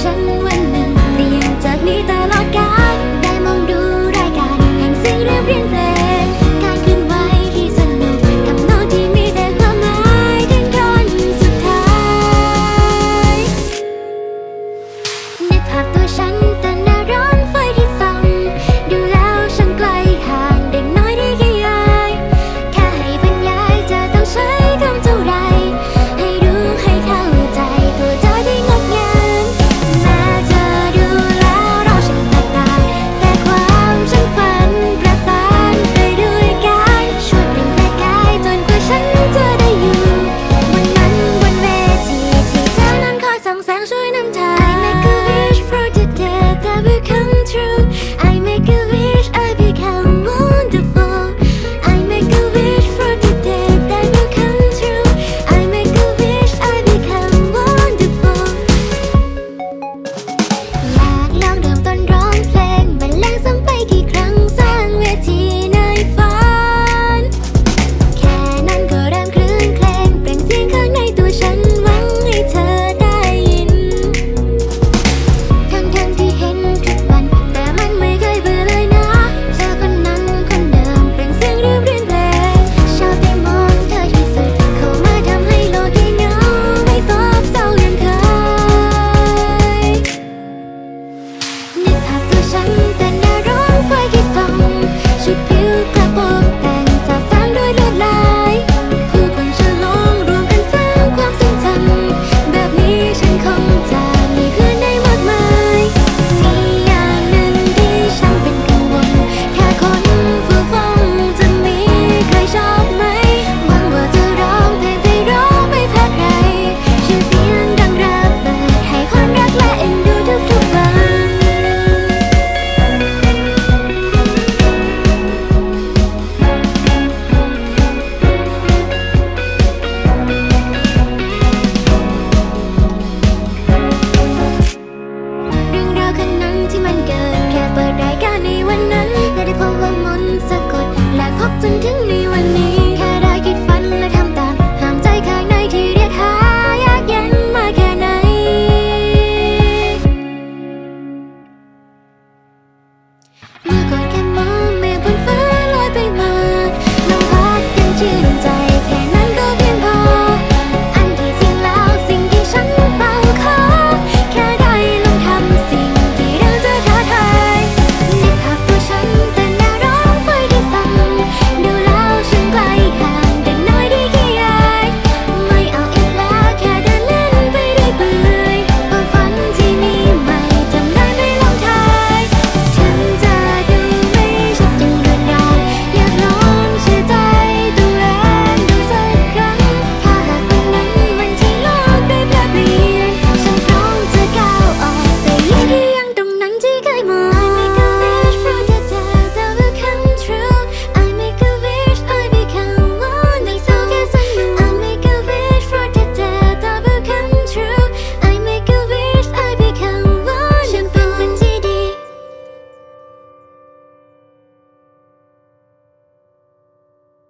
ฉันวันหนึ่งเปลี่ยนจากนีตลอดกาลได้มองดูรายการแห่งสียงเรียบเรียงการขึ้นไหวที่สนุกทำนองที่มีแต่ความหมายถึงคนสุดท้ายในภาพตัวฉัน จนถึง